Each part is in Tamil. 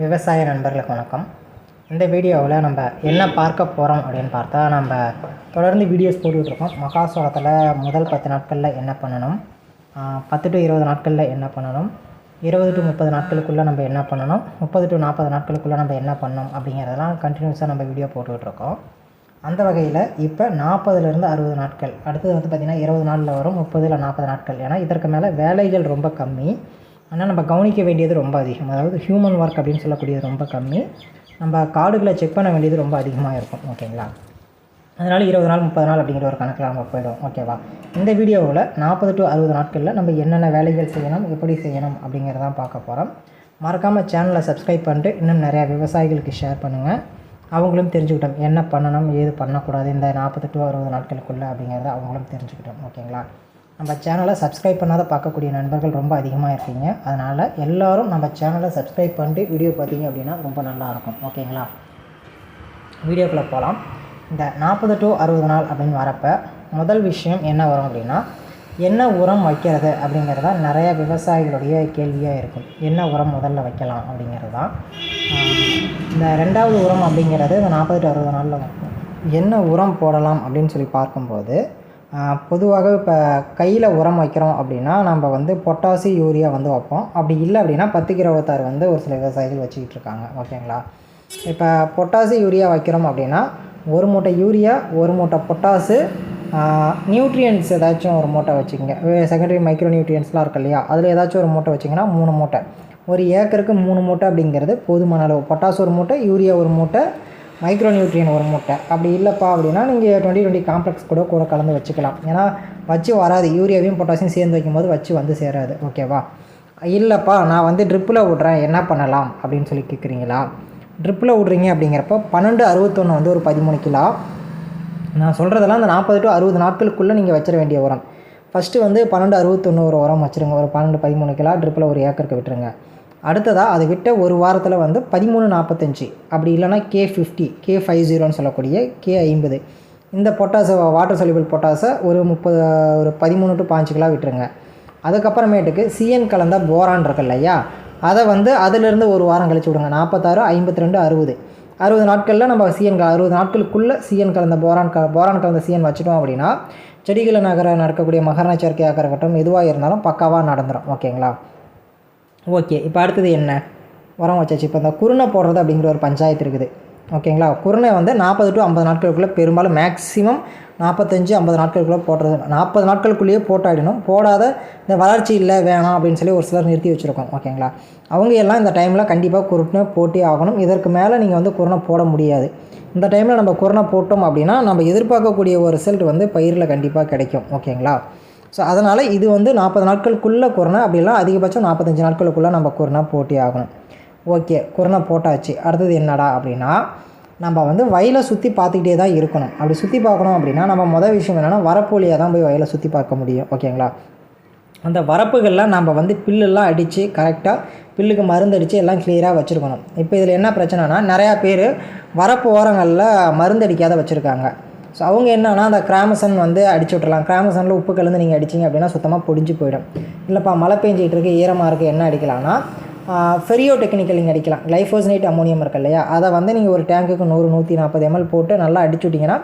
விவசாய நண்பர்களுக்கு வணக்கம். இந்த வீடியோவில் நம்ம என்ன பார்க்க போகிறோம் அப்படின்னு பார்த்தா நம்ம தொடர்ந்து வீடியோஸ் போட்டுட்ருக்கோம் மகாசோளத்தில் முதல் பத்து நாட்களில் என்ன பண்ணணும்? பத்து டு இருபது நாட்களில் என்ன பண்ணணும்? இருபது டு முப்பது நாட்களுக்குள்ளே நம்ம என்ன பண்ணணும்? முப்பது டு நாற்பது நாட்களுக்குள்ளே நம்ம என்ன பண்ணணும்? அப்படிங்கிறதெல்லாம் கண்டினியூஸாக நம்ம வீடியோ போட்டுட்ருக்கோம் அந்த வகையில் இப்போ நாற்பதுலேருந்து அறுபது நாட்கள் அடுத்தது வந்து பார்த்திங்கன்னா இருபது நாளில் வரும் முப்பது இல்லை நாற்பது நாட்கள். ஏன்னா இதற்கு மேலே வேலைகள் ரொம்ப கம்மி. ஆனால் நம்ம கவனிக்க வேண்டியது ரொம்ப அதிகம். அதாவது ஹியூமன் ஒர்க் அப்படின்னு சொல்லக்கூடியது ரொம்ப கம்மி. நம்ம கார்டுகளை செக் பண்ண வேண்டியது ரொம்ப அதிகமாக இருக்கும் ஓகேங்களா அதனால் இருபது நாள் முப்பது நாள் அப்படிங்கிற ஒரு கணக்கில் நம்ம போயிடும் ஓகேவா இந்த வீடியோவில் நாற்பது டு அறுபது நாட்களில் நம்ம என்னென்ன வேலைகள் செய்யணும் எப்படி செய்யணும் அப்படிங்கிறதான் பார்க்க போகிறோம் மறக்காமல் சேனலை சப்ஸ்கிரைப் பண்ணிட்டு இன்னும் நிறையா விவசாயிகளுக்கு ஷேர் பண்ணுங்கள் அவங்களும் தெரிஞ்சுக்கிட்டோம் என்ன பண்ணணும் ஏது பண்ணக்கூடாது இந்த நாற்பது டு அறுபது நாட்களுக்குள்ளே அப்படிங்கிறத அவங்களும் தெரிஞ்சுக்கிட்டோம் ஓகேங்களா நம்ம சேனலை சப்ஸ்கிரைப் பண்ணாத பார்க்கக்கூடிய நண்பர்கள் ரொம்ப அதிகமாக இருக்கீங்க. அதனால் எல்லோரும் நம்ம சேனலை சப்ஸ்கிரைப் பண்ணிட்டு வீடியோ பார்த்தீங்க அப்படின்னா ரொம்ப நல்லாயிருக்கும் ஓகேங்களா? வீடியோக்குள்ளே போகலாம். இந்த நாற்பது டு அறுபது நாள் அப்படின்னு வரப்போ முதல் விஷயம் என்ன வரும் அப்படின்னா என்ன உரம் வைக்கிறது அப்படிங்கிறது தான் நிறைய விவசாயிகளுடைய கேள்வியாக இருக்கும். என்ன உரம் முதல்ல வைக்கலாம் அப்படிங்கிறது? தான் இந்த ரெண்டாவது உரம் அப்படிங்கிறது இந்த நாற்பது டு அறுபது நாளில் என்ன உரம் போடலாம் அப்படின்னு சொல்லி பார்க்கும்போது பொதுவாக இப்போ கையில் உரம் வைக்கிறோம் அப்படின்னா நம்ம வந்து பொட்டாசி யூரியா வந்து வைப்போம். அப்படி இல்லை அப்படின்னா பத்து இருபத்தாறு வந்து ஒரு சில விவசாயிகள் வச்சுக்கிட்டு இருக்காங்க. ஓகேங்களா இப்போ பொட்டாசி யூரியா வைக்கிறோம் அப்படின்னா ஒரு மூட்டை யூரியா ஒரு மூட்டை பொட்டாசு நியூட்ரியன்ஸ் ஏதாச்சும் ஒரு மூட்டை வச்சுக்கோங்க. செகண்டரி மைக்ரோ நியூட்ரியன்ஸ்லாம் இருக்கு இல்லையா? அதில் ஏதாச்சும் ஒரு மூட்டை வச்சிங்கன்னா மூணு மூட்டை. ஒரு ஏக்கருக்கு மூணு மூட்டை அப்படிங்கிறது போதுமான அளவு. பொட்டாசு ஒரு மூட்டை யூரியா ஒரு மூட்டை மைக்ரோ நியூட்ரியன் ஒரு மூட்டை. அப்படி இல்லைப்பா அப்படின்னா நீங்கள் டுவெண்ட்டி டுவெண்ட்டி காம்ப்ளெக்ஸ் கூட கூட கலந்து வச்சுக்கலாம். ஏன்னா வச்சு வராது. யூரியாவையும் பொட்டாசியம் சேர்ந்து வைக்கும்போது வச்சு வந்து சேராது. ஓகேவா இல்லைப்பா நான் வந்து ட்ரிப்பில் விட்றேன் என்ன பண்ணலாம்? அப்படின்னு சொல்லி கேட்குறீங்களா ட்ரிப்பில் விட்றீங்க அப்படிங்கிறப்ப பன்னெண்டு அறுபத்தொன்று வந்து ஒரு பதிமூணு கிலோ. நான் சொல்கிறதெல்லாம் அந்த நாற்பது டு அறுபது நாட்களுக்குள்ளே நீங்கள் வச்சிட வேண்டிய உரம். ஃபஸ்ட்டு வந்து பன்னெண்டு அறுபத்தொன்று ஒரு உரம் வச்சுருங்க. ஒரு பன்னெண்டு பதிமூணு கிலோ ட்ரிப்பில் ஒரு ஏக்கருக்கு விட்டுருங்க. அடுத்ததாக அதை விட்ட ஒரு வாரத்தில் வந்து பதிமூணு நாற்பத்தஞ்சு அப்படி இல்லைன்னா கே ஃபிஃப்டி கே ஃபைவ் ஜீரோன்னு சொல்லக்கூடிய கே ஐம்பது. இந்த பொட்டாசை வாட்டர் soluble பொட்டாசை ஒரு முப்பது ஒரு பதிமூணு டு பாஞ்சு கிலோ விட்டுருங்க. அதுக்கப்புறமேட்டுக்கு சிஎன் கலந்த போரான் இருக்கு இல்லையா அதை வந்து அதிலிருந்து ஒரு வாரம் கழிச்சு விடுங்க. நாற்பத்தாறு ஐம்பத்தி ரெண்டு அறுபது. அறுபது நாட்களில் நம்ம சிஎன் அறுபது நாட்களுக்குள்ளே சிஎன் கலந்த போரான் க போரான் கலந்த சிஎன் வச்சுட்டோம் அப்படின்னா செடிகளை நகர நடக்கக்கூடிய மகரண சேர்க்கையாக இருக்கட்டும் எதுவாக இருந்தாலும் பக்காவாக நடந்துடும் ஓகேங்களா? ஓகே இப்போ அடுத்தது என்ன? உரம் வச்சாச்சு. இப்போ இந்த குருணை போடுறது அப்படிங்கிற ஒரு பஞ்சாயத்து இருக்குது. ஓகேங்களா குருணை வந்து நாற்பது டு ஐம்பது நாட்களுக்குள்ளே பெரும்பாலும் மேக்ஸிமம் நாற்பத்தஞ்சு ஐம்பது நாட்களுக்குள்ளே போடுறது. நாற்பது நாட்களுக்குள்ளேயே போட்டாடிடும் போடாத இந்த வளர்ச்சி இல்லை வேணாம் அப்படின்னு சொல்லி ஒரு சிலர் நிறுத்தி வச்சுருக்கோம். ஓகேங்களா அவங்க எல்லாம் இந்த டைமில் கண்டிப்பாக குருணை போட்டே ஆகணும். இதற்கு மேலே நீங்கள் வந்து குருணை போட முடியாது. இந்த டைமில் நம்ம குருணை போட்டோம் அப்படின்னா நம்ம எதிர்பார்க்கக்கூடிய ஒரு ரிசல்ட் வந்து பயிரில் கண்டிப்பாக கிடைக்கும். ஓகேங்களா ஸோ அதனால் இது வந்து நாற்பது நாட்களுக்குள்ளே கொரோனா அப்படிலாம் அதிகபட்சம் நாற்பத்தஞ்சு நாட்களுக்குள்ளே நம்ம கொரோனா போட்டி ஆகணும். ஓகே கொரோனா போட்டாச்சு. அடுத்தது என்னடா அப்படின்னா நம்ம வந்து வயலை சுற்றி பார்த்துக்கிட்டே தான் இருக்கணும். அப்படி சுற்றி பார்க்கணும் அப்படின்னா நம்ம மொதல் விஷயம் என்னென்னா வரப்போலியாக தான் போய் வயலை சுற்றி பார்க்க முடியும். ஓகேங்களா அந்த வரப்புகளில் நம்ம வந்து பில்லுலாம் அடித்து கரெக்டாக பில்லுக்கு மருந்து அடித்து எல்லாம் கிளியராக வச்சுருக்கணும். இப்போ இதில் என்ன பிரச்சனைனா நிறையா பேர் வரப்பு ஓரங்களில் மருந்து அடிக்காத வச்சுருக்காங்க. ஸோ அவங்க என்னன்னா அந்த கிராமசன் வந்து அடிச்சு விட்றலாம் கிராமசனில் உப்பு கலந்து நீங்கள் அடிச்சிங்க அப்படின்னா சுத்தமாக பொடிஞ்சு போயிடும். இல்லைப்பா மழை பெஞ்சிகிட்டு இருக்கு ஈரமாக இருக்குது என்ன அடிக்கலாம்னா ஃபெரியோ டெக்னிக்கல் நீங்கள் அடிக்கலாம். கிளைஃபோஸ்னேட் அமோனியம் இருக்கு இல்லையா? அதை வந்து நீங்கள் ஒரு டேங்குக்கு நூறு நூற்றி நாற்பது எம்எல் போட்டு நல்லா அடிச்சு விட்டிங்கன்னா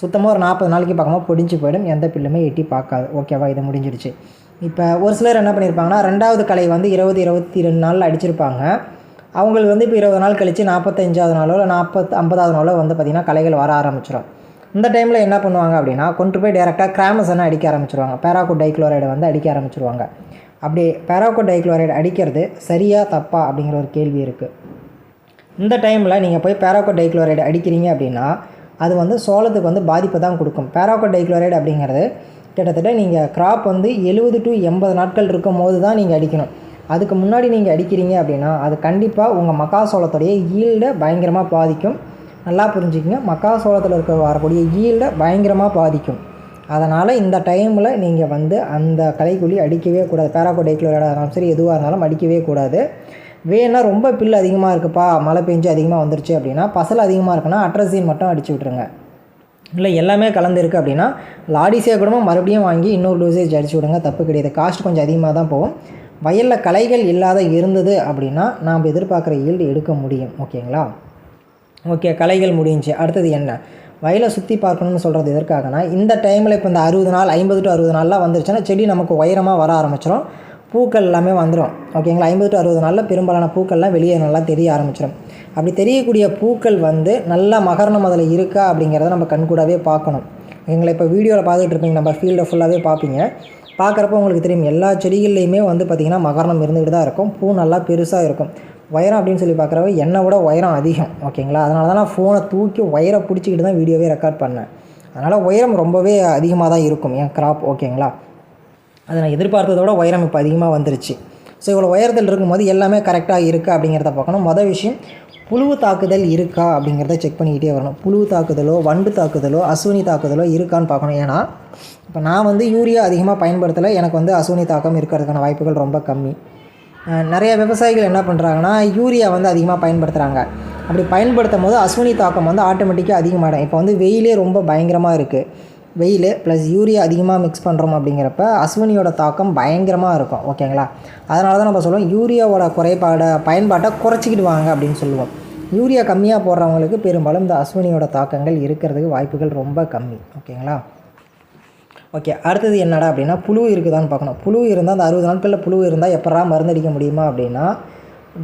சுத்தமாக ஒரு நாற்பது நாளைக்கு பார்க்கும்போது பொடிஞ்சு போயிடும். எந்த பில்லுமே எட்டி பார்க்காது. ஓகேவா இது முடிஞ்சிடுச்சு. இப்போ ஒரு சிலர் என்ன பண்ணியிருப்பாங்கன்னா ரெண்டாவது கலை வந்து இருபது இருபத்தி ரெண்டு நாளில் அடிச்சிருப்பாங்க. அவங்களுக்கு வந்து இப்போ இருபது நாள் கழித்து நாற்பத்தஞ்சாவது நாளோ இல்லை நாற்பத்து ஐம்பதாவது நாளோ வந்து பார்த்திங்கன்னா கலைகள் வர ஆரம்பிச்சிடும் இந்த டைமில் என்ன பண்ணுவாங்க அப்படின்னா கொண்டு போய் டேரெக்டாக கிராமசனை அடிக்க ஆரம்பிச்சிருவாங்க. பேராகோ டைக்ளோரைடை வந்து அடிக்க ஆரம்பிச்சிருவாங்க. அப்படி பேராகோ டைக்ளோரைடு அடிக்கிறது சரியா தப்பா அப்படிங்கிற ஒரு கேள்வி இருக்குது இந்த டைமில் நீங்கள் போய் பேராகோ டைக்ளோரைடு அடிக்கிறீங்க அப்படின்னா அது வந்து சோளத்துக்கு வந்து பாதிப்பை தான் கொடுக்கும். பேராகோ டைக்ளோரைடு அப்படிங்கிறது கிட்டத்தட்ட நீங்கள் கிராப் வந்து எழுபது டு எண்பது நாட்கள் இருக்கும் போது தான் நீங்கள் அடிக்கணும். அதுக்கு முன்னாடி நீங்கள் அடிக்கிறீங்க அப்படின்னா அது கண்டிப்பாக உங்கள் மக்காசோளத்துடைய ஈல்டை பயங்கரமாக பாதிக்கும். நல்லா புரிஞ்சுக்கங்க. மக்காசோளத்தில் இருக்க வரக்கூடிய ஈல்டை பயங்கரமாக பாதிக்கும். அதனால் இந்த டைமில் நீங்கள் வந்து அந்த கலைக்குழி அடிக்கவே கூடாது. பேராகோ டைக்ளோரைடாக சரி எதுவாக இருந்தாலும் அடிக்கவே கூடாது. வேணா ரொம்ப பில் அதிகமாக இருக்குப்பா மழை பெஞ்சு அதிகமாக வந்துருச்சு அப்படின்னா பசல் அதிகமாக இருக்குன்னா அட்ரஸின் மட்டும் அடிச்சு விட்ருங்க இல்லை எல்லாமே கலந்துருக்கு அப்படின்னா லாடிசியா கூட மறுபடியும் வாங்கி இன்னொரு டோசேஜ் அடிச்சு விடுங்க. தப்பு கிடையாது. காஸ்ட் கொஞ்சம் அதிகமாக தான் போகும். வயலில் கலைகள் இல்லாத இருந்தது அப்படின்னா நாம் எதிர்பார்க்குற ஈல்டு எடுக்க முடியும். ஓகேங்களா ஓகே கலைகள் முடிஞ்சு. அடுத்தது என்ன? வயலை சுற்றி பார்க்கணும்னு சொல்கிறது எதற்காகனா இந்த டைமில் இப்போ இந்த அறுபது நாள் ஐம்பது டு அறுபது நாளில் வந்துருச்சுன்னா செடி நமக்கு உயரமாக வர ஆரம்பிச்சிடும் பூக்கள் எல்லாமே வந்துடும் ஓகேங்களா ஐம்பது டு அறுபது நாளில் பெரும்பாலான பூக்கள்லாம் வெளியே நல்லா தெரிய ஆரம்பிச்சிடும் அப்படி தெரியக்கூடிய பூக்கள் வந்து நல்லா மகரணம் அதில் இருக்கா அப்படிங்கிறத நம்ம கண்கூடாவே பார்க்கணும். எங்களை இப்போ வீடியோவில் பார்த்துட்டு இருப்பீங்க நம்ம ஃபீல்டை ஃபுல்லாகவே பார்ப்பீங்க. பார்க்குறப்ப உங்களுக்கு தெரியும் எல்லா செடிகள்லையுமே வந்து பார்த்திங்கன்னா மகரணம் இருந்துகிட்டு தான் இருக்கும். பூ நல்லா பெருசாக இருக்கும். உயரம் அப்படின்னு சொல்லி பார்க்குறவ என்னை விட உயரம் அதிகம் ஓகேங்களா? அதனால தான் நான் ஃபோனை தூக்கி உயரை பிடிச்சிக்கிட்டு தான் வீடியோவே ரெக்கார்ட் பண்ணேன். அதனால் உயரம் ரொம்பவே அதிகமாக தான் இருக்கும் என் கிராப் ஓகேங்களா? அதை நான் எதிர்பார்த்ததோட விட உயரம் இப்போ அதிகமாக வந்துருச்சு. ஸோ இவ்வளோ உயரத்தில் இருக்கும்போது எல்லாமே கரெக்டாக இருக்கா அப்படிங்கிறத பார்க்கணும். மொதல் விஷயம் புழுவு தாக்குதல் இருக்கா அப்படிங்கிறத செக் பண்ணிக்கிட்டே வரணும். புழுவு தாக்குதலோ வண்டு தாக்குதலோ அசுவினி தாக்குதலோ இருக்கான்னு பார்க்கணும். ஏன்னா இப்போ நான் வந்து யூரியா அதிகமாக பயன்படுத்தலை எனக்கு வந்து அசுவினி தாக்கம் இருக்கிறதுக்கான வாய்ப்புகள் ரொம்ப கம்மி. நிறைய விவசாயிகள் என்ன பண்ணுறாங்கன்னா யூரியா வந்து அதிகமாக பயன்படுத்துகிறாங்க அப்படி பயன்படுத்தும் போது அஸ்வினி தாக்கம் வந்து ஆட்டோமேட்டிக்காக அதிகமாகிடும் இப்போ வந்து வெயிலே ரொம்ப பயங்கரமாக இருக்குது வெயில் ப்ளஸ் யூரியா அதிகமாக மிக்ஸ் பண்ணுறோம் அப்படிங்கிறப்ப அஸ்வினியோட தாக்கம் பயங்கரமாக இருக்கும். ஓகேங்களா அதனால தான் நம்ம சொல்லுவோம் யூரியாவோட குறைபாடை பயன்பாட்டை குறைச்சிக்கிட்டு வாங்க அப்படின்னு சொல்லுவோம். யூரியா கம்மியாக போடுறவங்களுக்கு பெரும்பாலும் இந்த அஸ்வினியோட தாக்கங்கள் இருக்கிறதுக்கு வாய்ப்புகள் ரொம்ப கம்மி. ஓகேங்களா ஓகே அடுத்தது என்னடா அப்படின்னா புழு இருக்குதான்னு பார்க்கணும். புழு இருந்தால் அந்த அறுபது நாட்களில் புழு இருந்தால் எப்படா மருந்து அடிக்க முடியுமா அப்படின்னா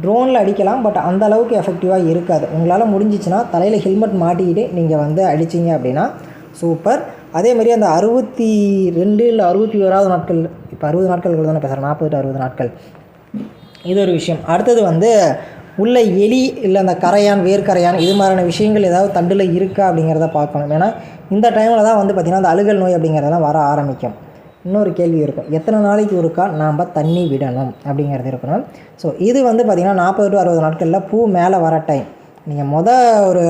ட்ரோனில் அடிக்கலாம் பட் அந்த அளவுக்கு எஃபெக்டிவாக இருக்காது. உங்களால் முடிஞ்சிச்சுன்னா தலையில் ஹெல்மெட் மாட்டிக்கிட்டு நீங்கள் வந்து அடிச்சிங்க அப்படின்னா சூப்பர் அதே மாதிரி அந்த அறுபத்தி ரெண்டு இல்லை அறுபத்தி ஓராவது நாட்கள் இப்போ அறுபது நாட்கள் தானே பேசுகிறேன் நாற்பது அறுபது நாட்கள். இது ஒரு விஷயம். அடுத்தது வந்து உள்ள எலி இல்லை அந்த கரையான் வேர்க்கரையான் இது மாதிரியான விஷயங்கள் ஏதாவது தண்டில் இருக்கா அப்படிங்கிறத பார்க்கணும். ஏன்னா இந்த டைமில் தான் வந்து பார்த்திங்கன்னா அந்த அழுகல் நோய் அப்படிங்கிறதெல்லாம் வர ஆரம்பிக்கும். இன்னொரு கேள்வி இருக்கும். எத்தனை நாளைக்கு ஒருக்கா நாம் தண்ணி விடணும் அப்படிங்கிறது இருக்கணும். ஸோ இது வந்து பார்த்திங்கன்னா நாற்பது டு அறுபது நாட்களில் பூ மேலே வர டைம் நீங்கள் மொதல் ஒரு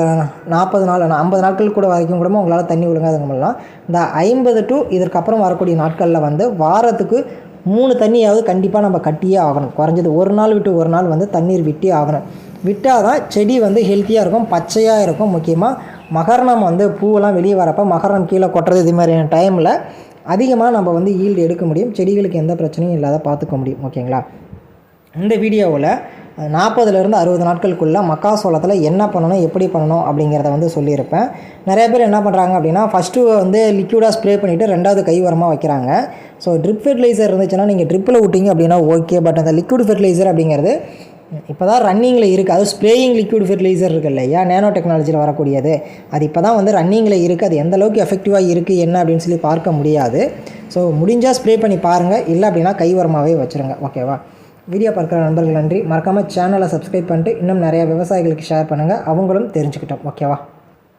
நாற்பது நாள் ஐம்பது நாட்கள் கூட வரைக்கும் கூட உங்களால் தண்ணி ஒழுங்காதுங்க முடியலாம் இந்த ஐம்பது டு இதற்கப்புறம் வரக்கூடிய நாட்களில் வந்து வாரத்துக்கு மூணு தண்ணியாவது கண்டிப்பாக நம்ம கட்டியே ஆகணும். குறைஞ்சது ஒரு நாள் விட்டு ஒரு நாள் வந்து தண்ணீர் விட்டே ஆகணும். விட்டால் தான் செடி வந்து ஹெல்த்தியாக இருக்கும் பச்சையாக இருக்கும் முக்கியமாக மகரணம் வந்து பூவெல்லாம் வெளியே வரப்போ மகரணம் கீழே கொட்டுறது இது மாதிரியான டைமில் அதிகமாக நம்ம வந்து ஈல்டு எடுக்க முடியும். செடிகளுக்கு எந்த பிரச்சனையும் இல்லாத பார்த்துக்க முடியும். ஓகேங்களா? இந்த வீடியோவில் நாற்பதுலேருந்து அறுபது நாட்களுக்குள்ளே மக்காசோளத்தில் என்ன பண்ணணும் எப்படி பண்ணணும் அப்படிங்கிறத வந்து சொல்லியிருப்பேன். நிறைய பேர் என்ன பண்ணுறாங்க அப்படின்னா ஃபஸ்ட்டு வந்து லிக்யூடாக ஸ்ப்ரே பண்ணிவிட்டு ரெண்டாவது கை உரமாக வைக்கிறாங்க. ஸோ ட்ரிப் ஃபெர்டிலைசர் இருந்துச்சுன்னா நீங்கள் ட்ரிப்பில் விட்டீங்க அப்படின்னா ஓகே பட் அந்த லிக்விட் ஃபெர்டிலைசர் அப்படிங்கிறது இப்போ தான் ரன்னிங்கில் இருக்குது அது ஸ்ப்ரேயிங் லிக்விட் ஃபெர்டிலைசர் இருக்குது இல்லையா? நேனோ டெக்னாலஜியில் வரக்கூடியது. அது இப்போ தான் வந்து ரன்னிங்கில் இருக்குது அது எந்த அளவுக்கு எஃபெக்டிவாக இருக்குது என்ன அப்படின்னு சொல்லி பார்க்க முடியாது. ஸோ முடிஞ்சால் ஸ்ப்ரே பண்ணி பாருங்கள் இல்லை அப்படின்னா கை உரமாகவே வச்சுருங்க. ஓகேவா வீடியோ பார்க்குற நண்பர்கள் நன்றி. மறக்காமல் சேனலை சப்ஸ்கிரைப் பண்ணிட்டு இன்னும் நிறையா விவசாயிகளுக்கு ஷேர் பண்ணுங்கள் அவங்களும் தெரிஞ்சுக்கிட்டோம். ஓகேவா